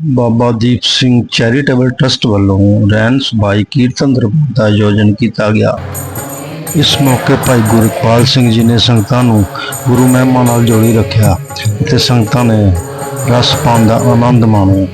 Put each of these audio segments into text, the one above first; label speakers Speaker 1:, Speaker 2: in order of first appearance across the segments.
Speaker 1: ਬਾਬਾ Deep Singh charitable trust ਵੱਲੋਂ ਰੈਨ ਸਬਾਈ ਕੀਰਤਨ ਦਰਬਾਰ ਦਾ ਆਯੋਜਨ ਕੀਤਾ ਗਿਆ। ਇਸ ਮੌਕੇ ਭਾਈ ਗੁਰਪਾਲ ਸਿੰਘ ਜੀ ਨੇ ਸੰਗਤਾਂ ਨੂੰ ਗੁਰੂ ਮਹਿਮਾ ਨਾਲ ਜੋੜੀ ਰੱਖਿਆ ਤੇ ਸੰਗਤਾਂ ਨੇ ਰਸ ਪਾਉਣ ਦਾ ਆਨੰਦ ਮਾਣਿਆ।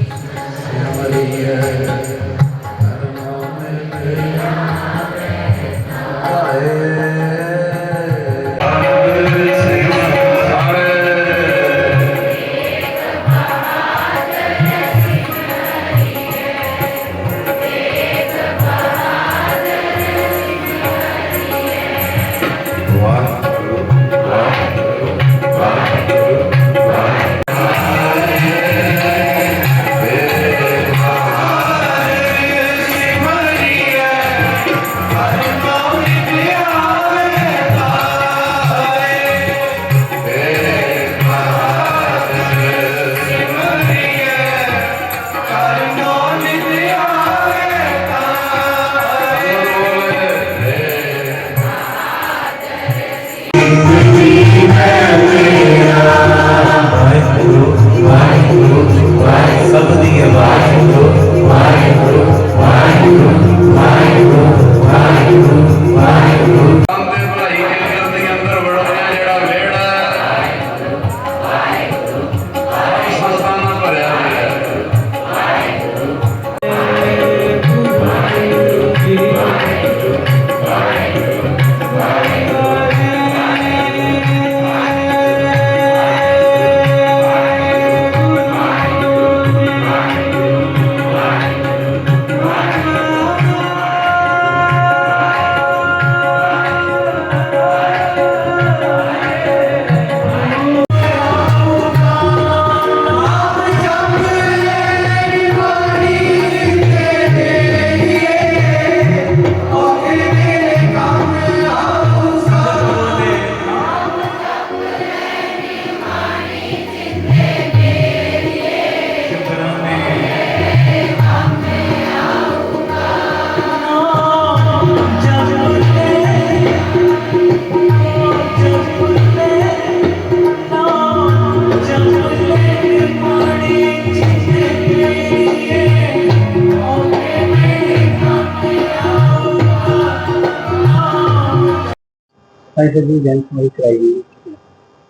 Speaker 2: ਵਾਹਿਗੁਰੂ ਜੀ ਜਨ ਸਮਝ ਕਰਾਈ ਗਈ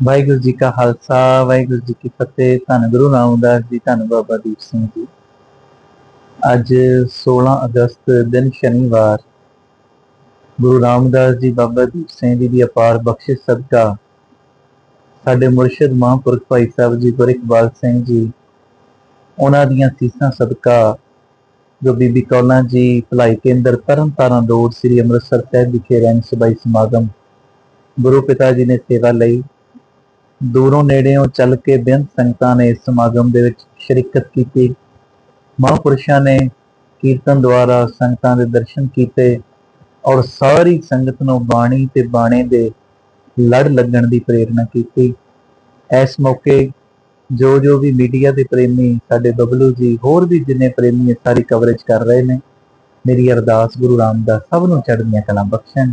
Speaker 2: ਵਾਹਿਗੁਰੂ ਜੀ ਕਾ ਖਾਲਸਾ, ਵਾਹਿਗੁਰੂ ਜੀ ਕੀ ਫਤਿਹ। ਧੰਨ ਗੁਰੂ ਰਾਮਦਾਸ ਜੀ, ਧੰਨ ਬਾਬਾ ਦੀਪ ਸਿੰਘ ਜੀ। ਅੱਜ 16 ਅਗਸਤ ਦਿਨ ਸ਼ਨੀਵਾਰ, ਗੁਰੂ ਰਾਮਦਾਸ ਜੀ, ਬਾਬਾ ਦੀਪ ਸਿੰਘ ਜੀ ਦੀ ਅਪਾਰ ਬਖਸ਼ਿਸ਼ ਸਦਕਾ ਸਾਡੇ ਮੁਰਸ਼ਿਦ ਮਹਾਂਪੁਰਖ ਭਾਈ ਸਾਹਿਬ ਜੀ, ਗੁਰ ਇਕਬਾਲ ਸਿੰਘ ਜੀ, ਉਹਨਾਂ ਦੀਆਂ ਸੀਸਾਂ ਸਦਕਾ ਜੋ ਬੀਬੀ ਕੌਲਾਂ ਜੀ ਭਲਾਈ ਕੇਂਦਰ ਤਰਨਤਾਰਨ ਰੋਡ ਸ੍ਰੀ ਅੰਮ੍ਰਿਤਸਰ ਸਾਹਿਬ ਵਿਖੇ ਰਹਿਣ ਸਭਾਈ ਸਮਾਗਮ ਗੁਰੂ ਪਿਤਾ ਜੀ ਨੇ ਸੇਵਾ ਲਈ। ਦੂਰੋਂ ਨੇੜਿਓਂ ਚੱਲ ਕੇ ਬੇਅੰਤ ਸੰਗਤਾਂ ਨੇ ਇਸ ਸਮਾਗਮ ਦੇ ਵਿੱਚ ਸ਼ਿਰਕਤ ਕੀਤੀ। ਮਹਾਂਪੁਰਸ਼ਾਂ ਨੇ ਕੀਰਤਨ ਦੁਆਰਾ ਸੰਗਤਾਂ ਦੇ ਦਰਸ਼ਨ ਕੀਤੇ ਔਰ ਸਾਰੀ ਸੰਗਤ ਨੂੰ ਬਾਣੀ ਤੇ ਬਾਣੇ ਦੇ ਲੜ ਲੱਗਣ ਦੀ ਪ੍ਰੇਰਣਾ ਕੀਤੀ। ਇਸ ਮੌਕੇ ਜੋ ਜੋ ਵੀ ਮੀਡੀਆ ਦੇ ਪ੍ਰੇਮੀ ਸਾਡੇ ਬਬਲੂ ਜੀ, ਹੋਰ ਵੀ ਜਿੰਨੇ ਪ੍ਰੇਮੀ ਸਾਰੀ ਕਵਰੇਜ ਕਰ ਰਹੇ ਨੇ, ਮੇਰੀ ਅਰਦਾਸ ਗੁਰੂ ਰਾਮਦਾਸ ਸਭ ਨੂੰ ਚੜ੍ਹਦੀਆਂ ਕਲਾਂ ਬਖਸ਼ਣ।